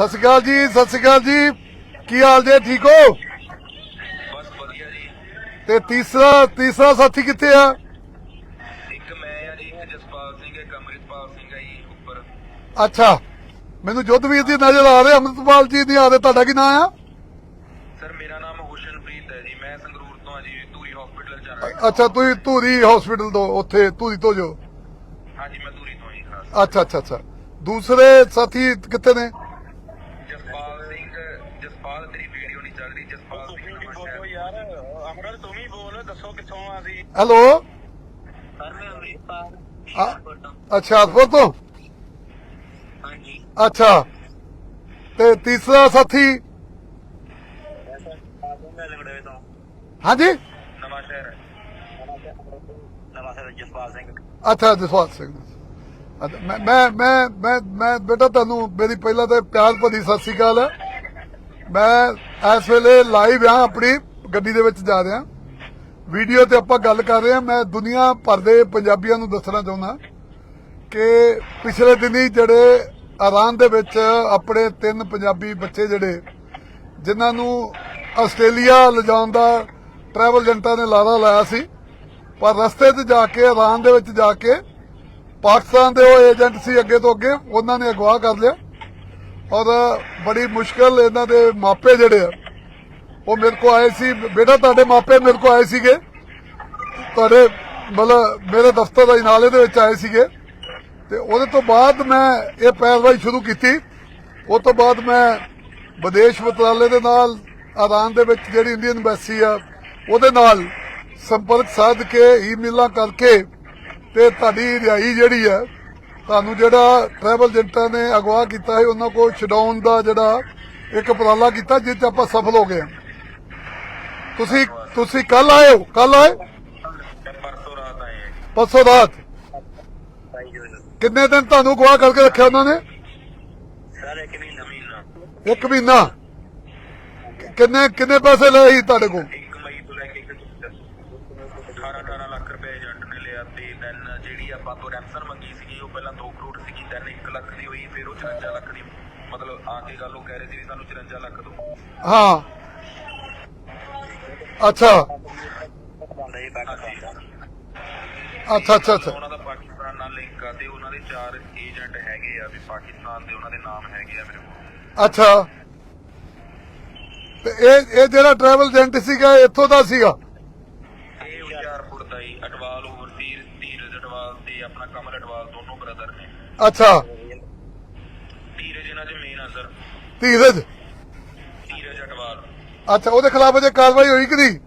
ਸਤਿ ਸ਼੍ਰੀ ਅਕਾਲ ਜੀ ਸਤਿ ਸ਼੍ਰੀ ਅਕਾਲ ਜੀ। ਕੀ ਹਾਲ ਜੇ ਠੀਕ ਹੋ? ਬਸ ਵਧੀਆ ਜੀ ਤੇ ਤੀਸਰਾ ਤੀਸਰਾ ਸਾਥੀ ਕਿੱਥੇ ਆ? ਇੱਕ ਮੈਂ ਆ ਜੀ ਇੱਕ ਜਸਪਾਲ ਸਿੰਘ ਇੱਕ ਅੰਮ੍ਰਿਤਪਾਲ ਸਿੰਘ ਜੀ ਉੱਪਰ। ਅੱਛਾ ਮੈਨੂੰ ਜੋਧਵੀਰ ਜੀ ਨਜ਼ਰ ਆ ਰਹੇ ਅਮਰਤਪਾਲ ਜੀ ਨਹੀਂ ਆ ਰਹੇ ਤੁਹਾਡਾ ਕੀ ਨਾਮ ਆ? ਸਰ ਮੇਰਾ ਨਾਮ ਹੁਸ਼ਨਪ੍ਰੀਤ ਹੈ ਜੀ ਮੈਂ ਸੰਗਰੂਰ ਤੋਂ ਆ ਜੀ ਧੂਰੀ ਹਸਪੀਟਲ ਚ ਆ ਰਿਹਾ। ਅੱਛਾ ਤੁਸੀਂ ਧੂਰੀ ਹਸਪੀਟਲ ਤੋਂ ਉੱਥੇ ਧੂਰੀ ਤੋਂ ਜੋ? ਹਾਂਜੀ ਮੈਂ ਧੂਰੀ ਤੋਂ ਜੀ ਖਾਸ ਅੱਛਾ ਅੱਛਾ ਅੱਛਾ। ਦੂਸਰੇ ਸਾਥੀ ਕਿੱਥੇ ਨੇ? ਜਸਪਾਲ ਤੇਰੀ ਵੀਡੀਓ ਨਹੀਂ ਚੱਲ ਰਹੀ ਜਸਪਾਲ ਸਿੰਘ ਨਵਾਂ ਬੋਲੋ ਯਾਰ ਅਮਰਲ ਤੂੰ ਵੀ ਬੋਲ ਦੱਸੋ ਕਿੱਥੋਂ ਆ ਸੀ ਹੈਲੋ? ਸਰ ਮੈਂ ਅੰਮ੍ਰਿਤਪਾਲ ਆ- ਅੱਛਾ ਅਸਫਰ ਤੋਂ? ਹਾਂਜੀ। ਅੱਛਾ। ਤੇ ਤੀਸਰਾ ਸਾਥੀ? ਹਾਂਜੀ? ਨਵਾਂ ਸ਼ਹਿਰ ਨਵਾਂ ਜਸਪਾਲ ਸਿੰਘ। ਅੱਛਾ ਜਸਵਾਲ ਸਿੰਘ। ਮੈਂ ਮੈਂ ਮੈਂ ਮੈਂ ਬੇਟਾ ਤੁਹਾਨੂੰ ਮੇਰੀ ਪਹਿਲਾਂ ਤਾਂ ਪਿਆਰ ਭਰੀ ਸਤਿ ਸ੍ਰੀ ਅਕਾਲ ਹੈ। ਮੈਂ ਇਸ ਵੇਲੇ ਲਾਈਵ ਆ, ਆਪਣੀ ਗੱਡੀ ਦੇ ਵਿੱਚ ਜਾ ਰਿਹਾ। ਵੀਡੀਓ ਤੇ ਆਪਾਂ ਗੱਲ ਕਰ ਰਹੇ ਹਾਂ। ਮੈਂ ਦੁਨੀਆ ਭਰ ਦੇ ਪੰਜਾਬੀਆਂ ਨੂੰ ਦੱਸਣਾ ਚਾਹੁੰਦਾ ਕਿ ਪਿਛਲੇ ਦਿਨੀ ਜਿਹੜੇ ਇਰਾਨ ਦੇ ਵਿੱਚ ਆਪਣੇ ਤਿੰਨ ਪੰਜਾਬੀ ਬੱਚੇ ਜਿਹੜੇ, ਜਿਨ੍ਹਾਂ ਨੂੰ ਆਸਟ੍ਰੇਲੀਆ ਲਿਜਾਉਣ ਦਾ ਟਰੈਵਲ ਏਜੰਟਾਂ ਨੇ ਲਾਰਾ ਲਾਇਆ ਸੀ, ਪਰ ਰਸਤੇ 'ਤੇ ਜਾ ਕੇ, ਇਰਾਨ ਦੇ ਵਿੱਚ ਜਾ ਕੇ ਪਾਕਿਸਤਾਨ ਦੇ ਉਹ ਏਜੰਟ ਸੀ ਅੱਗੇ ਤੋਂ ਅੱਗੇ, ਉਹਨਾਂ ਨੇ ਅਗਵਾ ਕਰ ਲਿਆ। ਔਰ ਬੜੀ ਮੁਸ਼ਕਲ ਇਹਨਾਂ ਦੇ ਮਾਪੇ ਜਿਹੜੇ ਆ, ਉਹ ਮੇਰੇ ਕੋ ਆਏ ਸੀ। ਬੇਟਾ, ਤੁਹਾਡੇ ਮਾਪੇ ਮੇਰੇ ਕੋ ਆਏ ਸੀਗੇ। ਤੁਹਾਡੇ ਮਤਲਬ ਮੇਰੇ ਦਫ਼ਤਰ ਦੇ ਨਾਲੇ ਦੇ ਵਿੱਚ ਆਏ ਸੀਗੇ। ਤੇ ਉਹਦੇ ਤੋਂ ਬਾਅਦ ਮੈਂ ਇਹ ਪੈਰਵਾਈ ਸ਼ੁਰੂ ਕੀਤੀ। ਉਹ ਤੋਂ ਬਾਅਦ ਮੈਂ ਵਿਦੇਸ਼ ਮੰਤਰਾਲੇ ਦੇ ਨਾਲ ਇਰਾਨ ਦੇ ਵਿੱਚ ਜਿਹੜੀ ਇੰਡੀਅਨ ਐਮਬੈਸੀ ਆ, ਉਹਦੇ ਨਾਲ ਸੰਪਰਕ ਸਾਧ ਕੇ, ਈਮੇਲਾਂ ਕਰਕੇ ਤੇ ਤੁਹਾਡੀ ਰਿਹਾਈ ਜਿਹੜੀ ਹੈ ਤੁਹਾਨੂੰ ਜਿਹੜਾ ਟਰੈਵਲ ਏਜੰਟਾਂ ਨੇ ਅਗਵਾ ਕੀਤਾ ਹੈ ਉਹਨਾਂ ਕੋਲ ਛਡਾਉਣ ਦਾ ਜਿਹੜਾ ਇੱਕ ਉਪਰਾਲਾ ਕੀਤਾ, ਜਿਸ 'ਚ ਆਪਾਂ ਸਫਲ ਹੋ ਗਏ ਤੁਸੀਂ ਤੁਸੀਂ ਕੱਲ ਆਏ ਹੋ? ਕੱਲ ਆਏ? ਪਰਸੋਂ ਰਾਤ। ਆਏ ਪਰਸੋਂ ਰਾਤ ਕਿੰਨੇ ਦਿਨ ਤੁਹਾਨੂੰ ਅਗਵਾ ਕਰਕੇ ਰੱਖਿਆ ਉਹਨਾਂ ਨੇ? ਸਰ ਇੱਕ ਮਹੀਨਾ ਇੱਕ ਮਹੀਨਾ। ਕਿੰਨੇ ਕਿੰਨੇ ਪੈਸੇ ਲਏ ਸੀ ਤੁਹਾਡੇ ਕੋਲ ਇੱਕ ਮਈ ਤੋਂ ਲੈ ਕੇ ਇੱਕ 18 18 ਲੱਖ ਰੁਪਏ ਏਜੰਟ ਨੇ ਲਿਆ ਤੇ ਦੈਨ ਜਿਹੜੀ ਆਪਾਂ ਤੋਂ ਰੈਂਸਰ ਮੰਗੀ ਸੀਗੀ ਉਹ ਪਹਿਲਾਂ 2 ਕਰੋੜ ਸੀਗੀ ਦੈਨ 1 ਲੱਖ ਦੀ ਹੋਈ ਫਿਰ ਉਹ 54 ਲੱਖ ਦੀ ਮਤਲਬ ਆ ਕੇ ਗੱਲ ਉਹ ਕਹਿ ਰਹੇ ਸੀ ਵੀ ਸਾਨੂੰ 54 ਲੱਖ ਦਿਓ ਹਾਂ। ਅੱਛਾ। ਅੱਛਾ ਅੱਛਾ ਅੱਛਾ। ਉਹਨਾਂ ਦਾ ਪਾਕਿਸਤਾਨ ਨਾਲ ਲਿੰਕ ਆ ਤੇ ਉਹਨਾਂ ਦੇ ਚਾਰ ਏਜੰਟ ਹੈਗੇ ਆ ਵੀ ਪਾਕਿਸਤਾਨ ਦੇ ਉਹਨਾਂ ਦੇ ਨਾਮ ਹੈਗੇ ਆ ਮੇਰੇ ਕੋਲ। ਅੱਛਾ। ਤੇ ਇਹ ਇਹ ਜਿਹੜਾ ਟਰੈਵਲ ਏਜੰਟ ਸੀਗਾ ਇਹ ਇੱਥੋਂ ਦਾ ਸੀਗਾ? ਇਹ ਹੁਸ਼ਿਆਰਪੁਰ ਦਾ ਹੀ ਅਟਵਾਲ ਓਵਰਸੀਰ ਧੀਰਜ ਅਟਵਾਲ ਤੇ ਆਪਣਾ ਕਮਲ ਅਟਵਾਲ ਦੋਨੋਂ ਬ੍ਰਦਰ ਨੇ। ਅੱਛਾ। ਧੀਰਜ ਇਹਨਾਂ ਦੇ ਮੇਨ ਅਸਰ ਧੀਰਜ? ਧੀਰਜ ਅਟਵਾਲ। ਅੱਛਾ ਉਹਦੇ ਖਿਲਾਫ ਅਜੇ ਕਾਰਵਾਈ ਹੋਈ ਕਿ ਨਹੀਂ?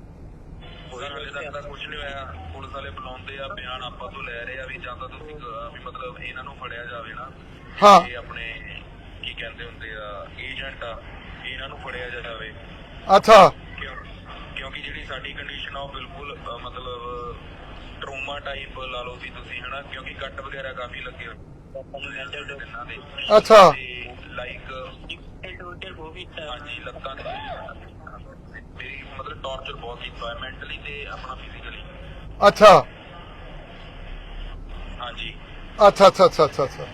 ਉਹਦਾ ਹਾਲੇ ਤੱਕ ਤਾਂ ਕੁਝ ਨਹੀਂ ਹੋਇਆ। ਪੁਲਿਸ ਵਾਲੇ ਬੁਲਾਉਂਦੇ ਆ ਬਿਆਨ ਆਪਾਂ ਤੋਂ ਲੈ ਰਹੇ ਆ ਵੀ ਜਾਂ ਤਾਂ ਤੁਸੀਂ ਅਹ, ਵੀ ਮਤਲਬ ਇਹਨਾਂ ਨੂੰ ਫੜਿਆ ਜਾਵੇ ਨਾ। ਹਾਂ। ਇਹ ਆਪਣੇ ਕੀ ਕਹਿੰਦੇ ਹੁੰਦੇ ਆ ਏਜੰਟ ਆ ਇਹਨਾਂ ਨੂੰ ਫੜਿਆ ਜਾਵੇ। ਅੱਛਾ। ਕਿਉਂ ਕਿਉਂਕਿ ਜਿਹੜੀ ਸਾਡੀ ਕੰਡੀਸ਼ਨ ਆ ਉਹ ਬਿਲਕੁਲ ਅਹ, ਮਤਲਬ ਟਰੋਮਾ ਟਾਈਪ ਲਾ ਲਓ ਵੀ ਤੁਸੀਂ ਹਨਾ? ਕਿਉਂਕਿ ਕੱਟ ਵਗੈਰਾ ਕਾਫੀ ਲੱਗੇ ਹੋਏ। ਅੱਛਾ। ਲਾਈਕ ਟੋਟਲ ਉਹ ਵੀ ਹਾਂਜੀ ਲੱਤਾਂ ਤੇ। ਮੇਰੀ ਮਤਲਬ ਟੌਰਚਰ ਬਹੁਤ ਕੀਤਾ ਹੈ ਮੈਂਟਲੀ ਤੇ ਆਪਣਾ ਫਿਜ਼ੀਕਲੀ ਅੱਛਾ। ਹਾਂਜੀ। ਅੱਛਾ ਅੱਛਾ ਅੱਛਾ ਅੱਛਾ ਅੱਛਾ।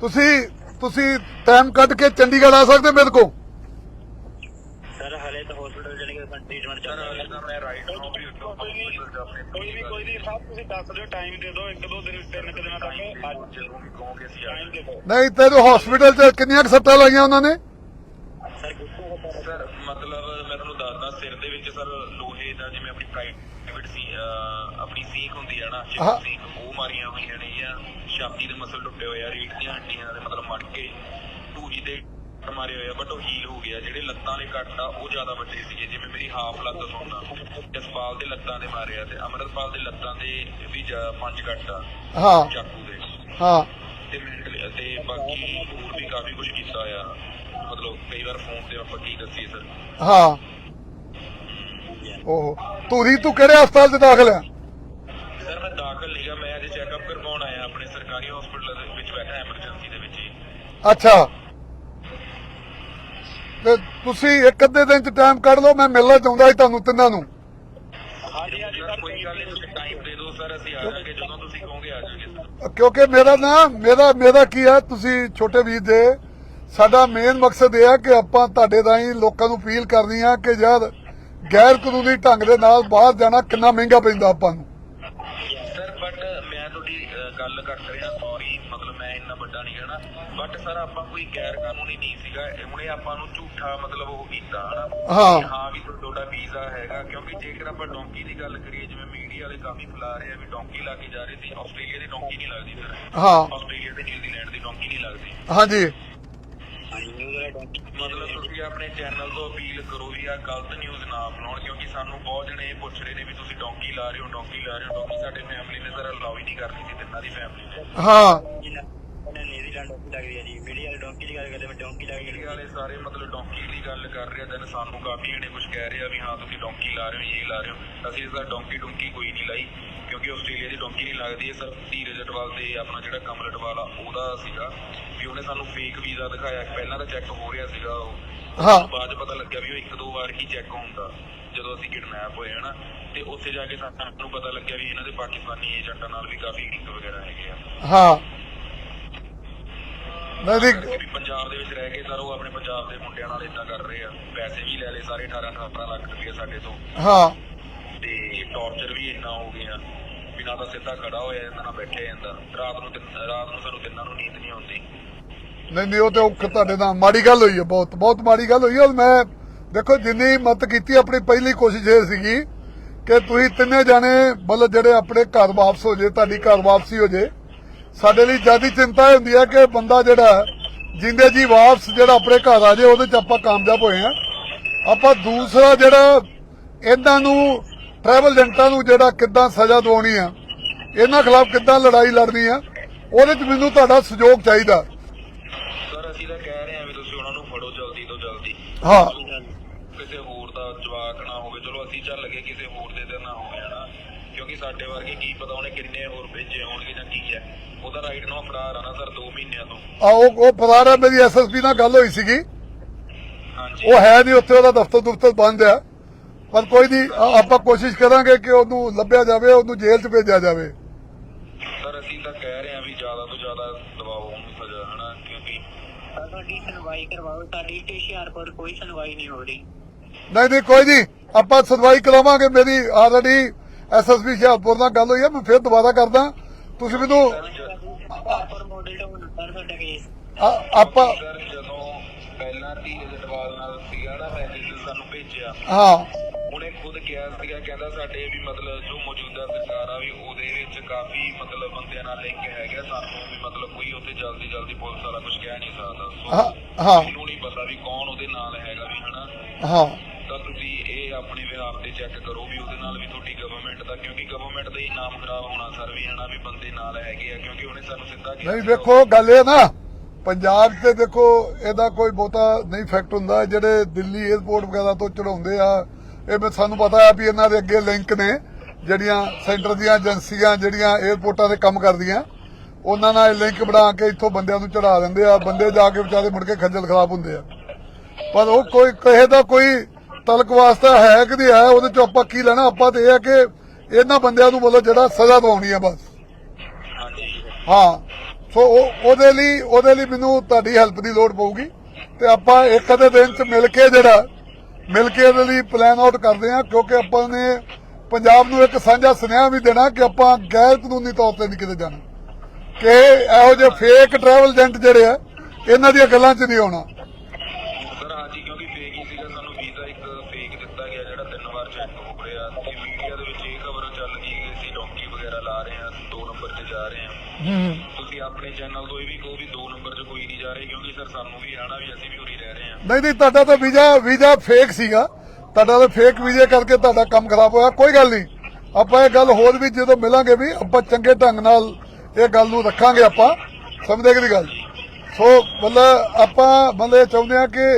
ਤੁਸੀਂ ਤੁਸੀਂ ਟਾਈਮ ਕੱਢ ਕੇ ਚੰਡੀਗੜ੍ਹ ਆ ਸਕਦੇ ਮੇਰੇ ਕੋਲ ਸਰ ਹਲੇ ਤਾਂ ਹਸਪੀਟਲ ਚਲੇ ਗਏ ਟ੍ਰੀਟਮੈਂਟ ਚੱਲ ਸਰ ਰਿਹਾ ਹਾਲੇ ਤਾਂ ਮੈਂ ਰਾਈਟ ਨਾਓ ਵੀ ਉੱਤੋਂ ਕੋਈ ਵੀ ਕੋਈ ਨਹੀਂ ਸਭ ਤੁਸੀਂ ਦੱਸ ਦਿਓ ਟਾਈਮ ਦੇ ਦਿਓ ਇੱਕ ਦੋ ਦਿਨ ਤਿੰਨ ਕੁ ਦਿਨਾਂ ਤੱਕ। ਅੱਜ ਜਦੋਂ ਵੀ ਕਹੋਗੇ ਅਸੀਂ ਆ ਟਾਈਮ ਦੇ ਦਿਓ ਨਹੀਂ ਤੈਨੂੰ ਹਸਪੀਟਲ 'ਚ ਕਿੰਨੀਆਂ ਸੱਟਾਂ ਲਾਈਆਂ ਉਹਨਾਂ ਨੇ? ਸਰ ਮਤਲਬ ਮੈਂ ਤੁਹਾਨੂੰ ਦੱਸਦਾ ਸਿਰ ਦੇ ਵਿੱਚ ਸਰ ਲੋਹੇ ਦਾ ਜਿਵੇਂ ਆਪਣੀ ਪ੍ਰਾਈਵੇਟ ਸੀ ਆਪਣੀ ਸੀਖ ਹੁੰਦੀ ਹੈ ਨਾ ਸੀਖ ਉਹ ਮਾਰੀਆਂ ਹੋਈਆਂ ਨੇ ਜਾਂ ਛਾਤੀ ਦੇ ਮਸਲ ਟੁੱਟੇ ਹੋਏ ਆ ਰੀੜ ਦੀਆਂ ਹੱਡੀਆਂ ਦੇ ਮਤਲਬ ਮੜ ਕੇ ਟੂਹੀ ਦੇ ਕੱਟ ਮਾਰੇ ਹੋਏ ਆ ਬਟ ਉਹ ਹੀਲ ਹੋ ਗਿਆ। ਜਿਹੜੇ ਲੱਤਾਂ ਵਾਲੇ ਕੱਟ ਆ ਉਹ ਜ਼ਿਆਦਾ ਵੱਡੇ ਸੀਗੇ। ਜਿਵੇਂ ਮੇਰੀ ਹਾਫ ਲੱਤ ਸੁਣਨਾ ਜਸਪਾਲ ਦੇ ਲੱਤਾਂ ਦੇ ਮਾਰੇ ਆ ਤੇ ਅਮਰਤਪਾਲ ਦੇ ਲੱਤਾਂ ਦੇ ਵੀ ਜਾ- ਪੰਜ ਕੱਟ ਆ। ਹਾਂ। ਚਾਕੂ ਦੇ। ਹਾਂ। ਤੇ ਮੈਂਟਲੀ ਤੇ ਬਾਕੀ ਹੋਰ ਵੀ ਕਾਫੀ ਕੁਝ ਕੀਤਾ ਆ। ਮਤਲਬ ਕਈ ਵਾਰ ਫੋਨ ਤੇ ਆਪਾਂ ਕੀ ਦੱਸੀਏ ਸਰ ਹਾਂ। ਉਹ ਧੂਰੀ ਤੂੰ ਕਿਹੜੇ ਹਸਪਤਾਲ 'ਚ ਦਾਖਲ ਆ? ਸਰ ਮੈਂ ਦਾਖਲ ਨਹੀਂਗਾ ਮੈਂ ਅੱਜ ਚੈੱਕਅਪ ਕਰਵਾਉਣ ਆਇਆ ਆਪਣੇ ਸਰਕਾਰੀ ਹਸਪੀਟਲ ਦੇ ਵਿੱਚ ਬੈਠਾ ਐਮਰਜੈਂਸੀ ਦੇ ਵਿੱਚ ਹੀ। ਅੱਛਾ। ਤੇ ਤੁਸੀਂ ਇੱਕ ਅੱਧੇ ਦਿਨ 'ਚ ਟਾਈਮ ਕੱਢ ਲਓ ਮੈਂ ਮਿਲਣਾ ਚਾਹੁੰਦਾ ਸੀ ਤੁਹਾਨੂੰ ਤਿੰਨਾਂ ਨੂੰ। ਹਾਂਜੀ ਹਾਂਜੀ ਸਰ ਕੋਈ ਗੱਲ ਨਹੀਂ ਤੁਸੀਂ ਟਾਈਮ ਦੇ ਦਿਓ ਸਰ ਅਸੀਂ ਆ ਜਾਾਂਗੇ ਜਦੋਂ ਤੁਸੀਂ ਕਹੋਗੇ ਆ ਜਾਾਂਗੇ ਸਰ। ਕਿਉਂਕਿ ਮੇਰਾ ਨਾ ਮੇਰਾ ਮੇਰਾ ਕੀ ਹੈ ਤੁਸੀਂ ਛੋਟੇ ਵੀਰ ਦੇ ਸਾਡਾ ਮੇਨ ਮਕਸਦ ਇਹ ਆ ਕਿ ਆਪਾਂ ਤੁਹਾਡੇ ਰਾਹੀਂ ਲੋਕਾਂ ਨੂੰ ਅਪੀਲ ਕਰਨੀ ਆ ਕਿ ਯਾਰ ਗੈਰ ਕਾਨੂੰਨੀ ਢੰਗ ਦੇ ਨਾਲ ਬਾਹਰ ਜਾਣਾ ਕਿੰਨਾ ਮਹਿੰਗਾ ਪੈਂਦਾ ਆਪਾਂ ਨੂੰ। ਸਰ ਬਟ ਮੈਂ ਤੁਹਾਡੀ ਗੱਲ ਕਰ ਰਿਹਾ ਸੌਰੀ ਮਤਲਬ ਮੈਂ ਇੰਨਾ ਵੱਡਾ ਨਹੀਂ ਕਹਿਣਾ ਬਟ ਸਰ ਆਪਾਂ ਕੋਈ ਗੈਰ ਕਾਨੂੰਨੀ ਨਹੀਂ ਸੀਗਾ। ਹੁਣੇ ਆਪਾਂ ਨੂੰ ਝੂਠਾ ਮਤਲਬ ਉਹ ਕੀਤਾ। ਹਨਾ ਹਾਂ। ਕਿ ਹਾਂ ਵੀ ਤੁਹਾਡਾ ਵੀਜ਼ਾ ਹੈਗਾ। ਕਿਉਂਕਿ ਜੇਕਰ ਆਪਾਂ ਡੋਂਕੀ ਦੀ ਗੱਲ ਕਰੀਏ ਜਿਵੇਂ ਮੀਡੀਆ ਵਾਲੇ ਕਾਫੀ ਫੈਲਾ ਰਹੇ ਆ ਵੀ ਡੋਂਕੀ ਲਾ ਕੇ ਜਾ ਰਹੇ ਸੀ। ਆਸਟ੍ਰੇਲੀਆ ਦੀ ਡੋਂਕੀ ਨਹੀਂ ਲੱਗਦੀ ਸਰ ਹਾਂ। ਆਸਟ੍ਰੇਲੀਆ ਤੇ ਨਿਊਜ਼ੀਲੈਂਡ ਦੀ ਡੋਂਕੀ ਨਹੀਂ ਲੱਗਦੀ। ਹਾਂਜੀ। ਮਤਲਬ ਤੁਸੀਂ ਆਪਣੇ ਚੈਨਲ ਤੋਂ ਅਪੀਲ ਕਰੋ ਵੀ ਆ ਗਲਤ ਨਿਊਜ਼ ਨਾ ਫਲਾਉਣ ਕਿਉਂਕਿ ਸਾਨੂੰ ਬਹੁਤ ਜਣੇ ਇਹ ਪੁੱਛ ਰਹੇ ਨੇ ਵੀ ਤੁਸੀਂ ਡੋਂਕੀ ਲਾ ਰਹੇ ਹੋ ਡੋਂਕੀ ਲਾ ਰਹੇ ਹੋ। ਡੋਂਕੀ ਸਾਡੇ ਫੈਮਿਲੀ ਨੇ ਸਰ ਅਲਾਉ ਹੀ ਨਹੀਂ ਕਰਨੀ ਸੀ ਤਿੰਨਾਂ ਦੀ ਫੈਮਿਲੀ ਨੇ। ਹਾਂ। ਨਿਊਜ਼ੀਲੈਂਡ ਡੋਂਕੀ ਲੱਗ ਰਹੀ ਹੈ ਜੀ ਮੀਡੀਆ ਵਾਲੇ ਡੋਂਕੀ ਦੀ ਗੱਲ ਕਰਦੇ ਮੈਂ ਡੋਂਕੀ ਲੱਗ ਮੀਡੀਆ ਵਾਲੇ ਸਾਰੇ ਮਤਲਬ ਡੋਂਕੀ ਦੀ ਗੱਲ ਕਰ ਰਹੇ ਆ ਤੇ ਸਾਨੂੰ ਕਾਫੀ ਜਣੇ ਕੁਝ ਕਹਿ ਰਹੇ ਆ ਵੀ ਹਾਂ ਤੁਸੀਂ ਡੋਂਕੀ ਲਾ ਰਹੇ ਹੋ ਇਹ ਲਾ ਰਹੇ ਹੋ। ਅਸੀਂ ਸਰ ਡੋਂਕੀ ਡੋਂਕੀ ਕੋਈ ਨਹੀਂ ਲਾਈ ਕਿਉਂਕਿ ਆਸਟ੍ਰੇਲੀਆ ਦੀ ਡੋਂਕੀ ਨਹੀਂ ਲੱਗਦੀ ਇਹ ਸਰ ਧੀਰਜ ਅਟਵਾਲ ਤੇ ਆਪਣਾ ਜਿਹੜਾ ਕਮਲ ਅਟਵਾਲ ਆ ਉਹਦਾ ਸੀਗਾ ਵੀ ਉਹਨੇ ਸਾਨੂੰ ਫੇਕ ਵੀਜ਼ਾ ਦਿਖਾਇਆ। ਪਹਿਲਾਂ ਤਾਂ ਚੈੱਕ ਹੋ ਰਿਹਾ ਸੀਗਾ ਉਹ। ਹਾਂ। ਬਾਅਦ ਪਤਾ ਲੱਗਿਆ ਵੀ ਉਹ ਇੱਕ ਦੋ ਵਾਰ ਹੀ ਚੈੱਕ ਹੁੰਦਾ ਜਦੋਂ ਅਸੀਂ ਕਿਡਨੈਪ ਹੋਏ ਹਨਾ। ਤੇ ਉੱਥੇ ਜਾ ਕੇ ਸਾਨੂੰ ਪਤਾ ਲੱਗਿਆ ਵੀ ਇਹਨਾਂ ਦੇ ਪਾਕਿਸਤਾਨੀ ਏਜੰਟਾਂ ਨਾਲ ਵੀ ਕਾਫੀ ਲਿੰਕ ਵਗੈਰਾ ਹੈਗੇ ਆ। ਹਾਂ। ਨਹੀਂ ਨਹੀਂ ਵੀ ਪੰਜਾਬ ਦੇ ਵਿੱਚ ਰਹਿ ਕੇ ਸਰ ਉਹ ਆਪਣੇ ਪੰਜਾਬ ਦੇ ਮੁੰਡਿਆਂ ਨਾਲ ਇਦਾਂ ਕਰ ਰਹੇ ਆ। ਪੈਸੇ ਵੀ ਲੈ ਲਏ ਸਾਰੇ 18 18 ਲੱਖ ਰੁਪਏ ਸਾਡੇ ਤੋਂ। ਹਾਂ। ਤੇ ਟੌਰਚਰ ਵੀ ਇੰਨਾ ਹੋ ਗਿਆ। ਬਿਨਾਂ ਤਾਂ ਸਿੱਧਾ ਖੜਾ ਹੋਇਆ ਜਾਂਦਾ ਨਾ ਬੈਠਿਆ ਜਾਂਦਾ। ਰਾਤ ਨੂੰ ਤਿੰਨ- ਰਾਤ ਨੂੰ ਸਾਨੂੰ ਤਿੰਨਾਂ ਨੂੰ ਨੀਂਦ ਨਹੀਂ ਆਉਂਦੀ। ਨਹੀਂ ਨਹੀਂ ਉਹ ਤੇ ਔਖ ਤੁਹਾਡੇ ਨਾਲ ਮਾੜੀ ਗੱਲ ਹੋਈ ਹੈ ਬਹੁਤ। ਬਹੁਤ ਮਾੜੀ ਗੱਲ ਹੋਈ ਹੈ ਔਰ ਮੈਂ ਦੇਖੋ ਜਿੰਨੀ ਮਤ ਕੀਤੀ ਆਪਣੀ ਪਹਿਲੀ ਕੋਸ਼ਿਸ਼ ਇਹ ਸੀਗੀ ਕਿ ਤੁਸੀਂ ਤਿੰਨੇ ਜਾਣੇ ਮਤਲਬ ਜਿਹੜੇ ਆਪਣੇ ਘਰ ਵਾਪਸ ਹੋ ਜੇ ਤੁਹਾਡੀ ਘਰ ਵਾਪਸੀ ਹੋ ਜੇ ਸਾਡੇ ਲਈ ਜ਼ਿਆਦਾ ਚਿੰਤਾ ਇਹ ਹੁੰਦੀ ਹੈ ਕਿ ਬੰਦਾ ਜਿਹੜਾ ਜਿੰਦੇ ਜੀ ਵਾਪਸ ਜਿਹੜਾ ਆਪਣੇ ਘਰ ਆ ਜੇ ਉਹਦੇ ਚ ਆਪਾਂ ਕਾਮਯਾਬ ਹੋਏ ਆ ਆਪਾਂ ਦੂਸਰਾ ਜਿਹੜਾ ਇਹਨਾਂ ਨੂੰ ਟਰੈਵਲ ਏਜੰਟਾਂ ਨੂੰ ਜਿਹੜਾ ਕਿੱਦਾਂ ਸਜ਼ਾ ਦਿਵਾਉਣੀ ਆ ਇਹਨਾਂ ਖਿਲਾਫ ਕਿੱਦਾਂ ਲੜਾਈ ਲੜਨੀ ਆ ਉਹਦੇ ਚ ਮੈਨੂੰ ਤੁਹਾਡਾ ਸਹਿਯੋਗ ਚਾਹੀਦਾ। ਸਰ ਅਸੀਂ ਤਾਂ ਕਹਿ ਰਹੇ ਹਾਂ ਵੀ ਤੁਸੀਂ ਉਹਨਾਂ ਨੂੰ ਫੜੋ ਜਲਦੀ ਤੋਂ ਜਲਦੀ। ਹਾਂ। ਕਿਸੇ ਹੋਰ ਦਾ ਜਵਾਕ ਨਾ ਹੋਵੇ। ਚਲੋ ਅਸੀਂ ਚੱਲ ਗਏ ਕਿਸੇ ਹੋਰ ਦੇ ਤੇ ਨਾ ਹੋਵੇ ਹਨਾ? ਕਿਉਂਕਿ ਸਾਡੇ ਵਰਗੇ ਕੀ ਪਤਾ ਉਹਨੇ ਕਿੰਨੇ ਹੋਰ ਭੇਜੇ ਹੋਣਗੇ ਜਾਂ ਕੀ ਹੈ। ਉਹਦਾ ਰਾਈਟ ਨੂੰ ਫਰਾਰ ਆ ਨਾ ਸਰ 2 ਮਹੀਨਿਆਂ ਤੋਂ। ਆ ਉਹ ਉਹ ਫਰਾਰ ਹੈ ਮੇਰੀ ਐਸਐਸਪੀ ਨਾਲ ਗੱਲ ਹੋਈ ਸੀਗੀ। ਹਾਂਜੀ। ਉਹ ਹੈ ਨਹੀਂ ਉੱਥੇ ਉਹਦਾ ਦਫ਼ਤਰ ਦੁਫ਼ਤਰ ਬੰਦ ਆ। ਪਰ ਕੋਈ ਨਹੀਂ ਆ- ਆਪਾਂ ਕੋਸ਼ਿਸ਼ ਕਰਾਂਗੇ ਕਿ ਉਹਨੂੰ ਲੱਭਿਆ ਜਾਵੇ ਉਹਨੂੰ ਜੇਲ੍ਹ 'ਚ ਭੇਜਿਆ ਜਾਵੇ। ਸਰ ਅਸੀਂ ਤਾਂ ਕਹਿ ਰਹੇ ਹਾਂ ਵੀ ਜ਼ਿਆਦਾ ਤੋਂ ਜ਼ਿਆਦਾ ਦਬਾਓ ਉਹਨੂੰ ਸਜ਼ਾ ਹਨਾ ਕਿਉਂਕਿ ਤੁਹਾਡੀ ਸੁਣਵਾਈ ਕਰਵਾਓ ਸਾਡੀ ਤੇ ਹੁਸ਼ਿਆਰਪੁਰ ਕੋਈ ਸੁਣਵਾਈ ਨਹੀਂ ਹੋ ਰਹੀ। ਨਹੀਂ ਨਹੀਂ ਕੋਈ ਨਹੀਂ ਆਪਾਂ ਸੁਣਵਾਈ ਕਰਾਵਾਂਗੇ। ਮੇਰੀ ਆਲਰੇਡੀ ਐਸਐਸਪੀ ਹੁਸ਼ਿਆਰਪੁਰ ਨਾਲ ਗੱਲ ਹੋਈ ਹੈ ਮੈਂ ਫਿਰ ਦੁਬਾਰਾ ਕਰਦਾ। ਤੁਸੀਂ ਮੈਨੂੰ ਹੁਸ਼ਿਆਰਪੁਰ ਮਾਡਲ ਟਾਊਨ ਸਰ ਤੁਹਾਡਾ ਕੇਸ ਆ- ਆਪਾਂ ਸਰ ਜਦੋਂ ਪਹਿਲਾਂ ਧੀਰਜ ਅਟਵਾਲ ਨਾਲ ਸੀਗਾ ਨਾ ਮੈਸੇਜ ਸਾਨੂੰ ਭੇਜਿਆ ਹਾਂ। ਉਹਨੇ ਖੁਦ ਕਿਹਾ ਸੀਗਾ ਕਹਿੰਦਾ ਸਾਡੇ ਵੀ ਮਤਲਬ ਜੋ ਮੌਜੂਦਾ ਸਰਕਾਰ ਆ ਵੀ ਉਹਦੇ ਵਿੱਚ ਕਾਫੀ ਮਤਲਬ ਬੰਦਿਆਂ ਨਾਲ ਲਿੰਕ ਹੈਗਾ ਸਾਨੂੰ ਵੀ ਮਤਲਬ ਕੋਈ ਉੱਥੇ ਜਲਦੀ ਜਲਦੀ ਪੁਲਿਸ ਵਾਲਾ ਕੁਝ ਕਹਿ ਨਹੀਂ ਸਕਦਾ। ਹਾਂ ਸੋ ਹਾਂ। ਮੈਨੂੰ ਨਹੀਂ ਪਤਾ ਵੀ ਕੌਣ ਉਹਦੇ ਨਾਲ ਹੈਗਾ ਵੀ ਹਨਾ। ਹਾਂ ਤਾਂ ਤੁਸੀਂ ਇਹ ਆਪਣੇ ਵਿਹਾਰ ਤੇ ਚੈੱਕ ਕਰੋ ਵੀ ਉਹਦੇ ਨਾਲ ਵੀ ਤੁਹਾਡੀ ਗਵਰਨਮੈਂਟ ਦਾ ਕਿਉਂਕਿ ਗਵਰਨਮੈਂਟ ਦਾ ਹੀ ਨਾਮ ਖਰਾਬ ਹੋਣਾ ਸਰ ਵੀ ਹਨਾ ਵੀ ਬੰਦੇ ਨਾਲ ਹੈਗੇ ਆ ਕਿਉਂਕਿ ਉਹਨੇ ਸਾਨੂੰ ਸਿੱਧਾ ਨਹੀਂ ਵੇਖੋ ਗੱਲ ਇਹ ਨਾ ਪੰਜਾਬ 'ਤੇ ਦੇਖੋ ਇਹਦਾ ਕੋਈ ਬਹੁਤਾ ਨਹੀਂ ਫੈਕਟ ਹੁੰਦਾ ਜਿਹੜੇ ਦਿੱਲੀ 에ਅਰਪੋਰਟ ਵਗੈਰਾ ਤੋਂ ਚੜਾਉਂਦੇ ਆ ਇਹ ਮੈਂ ਸਾਨੂੰ ਪਤਾ ਹੈ ਵੀ ਇਹਨਾਂ ਦੇ ਅੱਗੇ ਲਿੰਕ ਨੇ ਜਿਹੜੀਆਂ ਸੈਂਟਰ ਦੀਆਂ ਏਜੰਸੀਆਂ ਜਿਹੜੀਆਂ 에ਅਰਪੋਰਟਾਂ ਤੇ ਕੰਮ ਕਰਦੀਆਂ ਉਹਨਾਂ ਨਾਲ ਲਿੰਕ ਬਣਾ ਕੇ ਇੱਥੋਂ ਬੰਦਿਆਂ ਨੂੰ ਚੜਾ ਦਿੰਦੇ ਆ ਬੰਦੇ ਜਾ ਕੇ ਵਿਚਾਰੇ ਮੁੜ ਕੇ ਖੱਜਲ ਖਰਾਬ ਹੁੰਦੇ ਆ। ਪਰ ਉਹ ਕੋਈ ਕਹੇ ਦਾ ਕੋਈ ਤਲਕ ਵਾਸਤਾ ਹੈ ਕਿ ਹੈ ਉਹਦੇ ਚ ਆਪਾਂ ਕੀ ਲੈਣਾ? ਆਪਾਂ ਤੇ ਇਹ ਹੈ ਕਿ ਇਹਨਾਂ ਬੰਦਿਆਂ ਨੂੰ ਮਤਲਬ ਜਿਹੜਾ ਸਜ਼ਾ ਦਵਾਉਣੀ ਆ ਬਸ। ਹਾਂ। ਸੋ ਉਹ ਉਹਦੇ ਲਈ ਉਹਦੇ ਲਈ ਮੈਨੂੰ ਤੁਹਾਡੀ ਹੈਲਪ ਦੀ ਲੋੜ ਪਊਗੀ। ਤੇ ਆਪਾਂ ਇੱਕ ਅੱਧੇ ਦਿਨ ਚ ਮਿਲ ਕੇ ਜਿਹੜਾ ਮਿਲ ਕੇ ਇਹਦੇ ਲਈ ਪਲਾਨ ਆਊਟ ਕਰਦੇ ਹਾਂ ਕਿਉਂਕਿ ਆਪਾਂ ਨੇ ਪੰਜਾਬ ਨੂੰ ਇੱਕ ਸਾਂਝਾ ਸੁਨੇਹਾ ਵੀ ਦੇਣਾ ਕਿ ਆਪਾਂ ਗੈਰ ਕਾਨੂੰਨੀ ਤੌਰ ਤੇ ਨਹੀਂ ਕਿਤੇ ਜਾਣਾ। ਕਿ ਇਹੋ ਜਿਹੇ ਫੇਕ ਟਰੈਵਲ ਏਜੰਟ ਜਿਹੜੇ ਆ ਇਹਨਾਂ ਦੀਆਂ ਗੱਲਾਂ 'ਚ ਨਹੀਂ ਆਉਣਾ ਸਰ ਹਾਂਜੀ ਕਿਉਂਕਿ ਫੇਕ ਹੀ ਸੀਗਾ ਸਾਨੂੰ ਵੀਜ਼ਾ ਇੱਕ ਫੇਕ ਦਿੱਤਾ ਗਿਆ ਜਿਹੜਾ ਤਿੰਨ ਵਾਰ ਚੈੱਕ ਹੋ ਰਿਹਾ ਤੇ ਮੀਡੀਆ ਦੇ ਵਿੱਚ ਇਹ ਖਬਰ ਚੱਲ ਗਈ ਕਿ ਅਸੀਂ ਡੌਂਕੀ ਵਗੈਰਾ ਲਾ ਰਹੇ ਹਾਂ ਦੋ ਨੰਬਰ ਤੇ ਜਾ ਰਹੇ ਹਾਂ ਤੁਸੀਂ ਆਪਣੇ ਚੈਨਲ ਤੋਂ ਇਹ ਵੀ ਕਹੋ ਵੀ ਦੋ ਨੰਬਰ 'ਚ ਕੋਈ ਨਹੀਂ ਜਾ ਰਹੇ, ਕਿਉਂਕਿ ਸਰ ਸਾਨੂੰ ਵੀ ਆਣਾ ਵੀ ਅਸੀਂ ਵੀ ਉਰੀ ਰਹਿ ਰਹੇ ਹਾਂ। ਨਹੀਂ ਨਹੀਂ, ਤੁਹਾਡਾ ਤਾਂ ਵੀਜ਼ਾ ਵੀਜ਼ਾ ਫੇਕ ਸੀਗਾ। ਤੁਹਾਡਾ ਤਾਂ ਫੇਕ ਵੀਜ਼ੇ ਕਰਕੇ ਤੁਹਾਡਾ ਕੰਮ ਖਰਾਬ ਹੋਇਆ, ਕੋਈ ਗੱਲ ਨਹੀਂ। ਆਪਾਂ ਇਹ ਗੱਲ ਹੋਰ ਵੀ ਜਦੋਂ ਮਿਲਾਂਗੇ ਵੀ, ਆਪਾਂ ਚੰਗੇ ਢੰਗ ਨਾਲ ਇਹ ਗੱਲ ਨੂੰ ਰੱਖਾਂਗੇ ਆਪਾਂ, ਸਮਝਦੇ ਕਿ ਗੱਲ? ਸੋ, ਮਤਲਬ ਆਪਾਂ, ਮਤਲਬ ਇਹ ਚਾਹੁੰਦੇ ਆ ਕਿ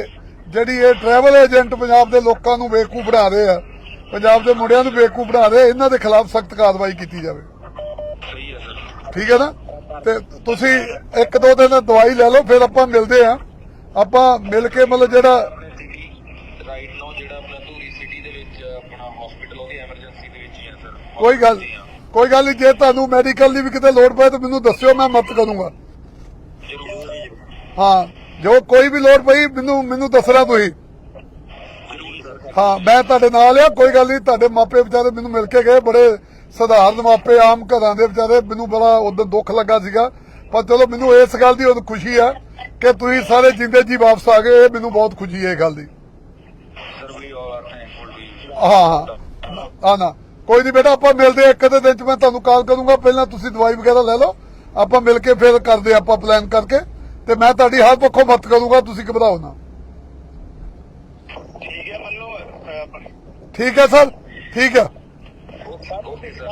ਜਿਹੜੀ ਇਹ ਟਰੈਵਲ ਏਜੰਟ ਪੰਜਾਬ ਦੇ ਲੋਕਾਂ ਨੂੰ ਬੇਵਕੂਫ ਬਣਾ ਰਹੇ ਆ, ਪੰਜਾਬ ਦੇ ਮੁੰਡਿਆਂ ਨੂੰ ਬੇਵਕੂਫ ਬਣਾ ਰਹੇ ਇਹਨਾਂ ਦੇ ਖਿਲਾਫ ਸਖਤ ਕਾਰਵਾਈ ਕੀਤੀ ਜਾਵੇ। ਠੀਕ ਹੈ ਨਾ? ਤੇ ਤੁਸੀਂ ਇੱਕ ਦੋ ਦਿਨ ਦਵਾਈ ਲੈ ਲਓ ਫਿਰ ਆਪਾਂ ਮਿਲਦੇ ਆ ਆਪਾਂ ਮਿਲ ਕੇ ਮਤਲਬ ਜਿਹੜਾ ਆਪਣੇ ਸਿਟੀ ਰਾਈਟ ਨਾਓ ਜਿਹੜਾ ਆਪਣਾ ਧੂਰੀ ਸਿਟੀ ਦੇ ਵਿੱਚ ਆਪਣਾ ਹਸਪੀਟਲ ਉਹਦੀ ਐਮਰਜੈਂਸੀ ਦੇ ਵਿੱਚ ਹੀ ਹੈ ਸਰ ਕੋਈ ਗੱਲ ਕੋਈ ਗੱਲ ਨਹੀਂ ਜੇ ਤੁਹਾਨੂੰ ਮੈਡੀਕਲ ਦੀ ਵੀ ਕਿਤੇ ਲੋੜ ਪਏ ਤਾਂ ਮੈਨੂੰ ਦੱਸਿਓ ਮੈਂ ਮਦਦ ਕਰੂੰਗਾ। ਜ਼ਰੂਰ ਹਾਂ ਜੋ ਕੋਈ ਵੀ ਲੋੜ ਪਈ ਮੈਨੂੰ ਮੈਨੂੰ ਦੱਸਣਾ ਤੁਸੀਂ। ਹਾਂ ਮੈਂ ਤੁਹਾਡੇ ਨਾਲ ਆ ਕੋਈ ਗੱਲ ਨਹੀਂ ਤੁਹਾਡੇ ਮਾਪੇ ਵਿਚਾਰੇ ਮੈਨੂੰ ਮਿਲ ਕੇ ਗਏ ਬੜੇ ਸਧਾਰਨ ਮਾਪੇ ਆਮ ਘਰਾਂ ਦੇ ਵਿਚਾਰੇ ਮੈਨੂੰ ਬੜਾ ਉਦੋਂ ਦੁੱਖ ਲੱਗਾ ਸੀਗਾ। ਪਰ ਚਲੋ ਮੈਨੂੰ ਇਸ ਗੱਲ ਦੀ ਉਦੋਂ ਖੁਸ਼ੀ ਆ ਕਿ ਤੁਸੀਂ ਸਾਰੇ ਜਿੰਦੇ ਜੀ ਵਾਪਸ ਆ ਗਏ ਇਹ ਮੈਨੂੰ ਬਹੁਤ ਖੁਸ਼ੀ ਹੈ ਇਹ ਗੱਲ ਦੀ। ਹਾਂ ਹਾਂ। ਆ ਨਾ। ਕੋਈ ਨਹੀਂ ਬੇਟਾ ਆਪਾਂ ਮਿਲਦੇ ਇੱਕ ਅੱਧੇ ਦਿਨ ਚ ਮੈਂ ਤੁਹਾਨੂੰ ਕਾਲ ਕਰੂੰਗਾ। ਪਹਿਲਾਂ ਤੁਸੀਂ ਦਵਾਈ ਵਗੈਰਾ ਲੈ ਲਓ। ਆਪਾਂ ਮਿਲ ਕੇ ਫਿਰ ਕਰਦੇ ਆਪਾਂ ਪਲਾਨ ਕਰਕੇ। ਤੇ ਮੈਂ ਤੁਹਾਡੀ ਹਰ ਪੱਖੋਂ ਮਦਦ ਕਰੂੰਗਾ ਤੁਸੀਂ ਘਬਰਾਓ ਨਾ। ਠੀਕ ਹੈ ਮੰਨੋ। ਠੀਕ ਹੈ ਸਰ। ਠੀਕ ਹੈ। Satu bisa.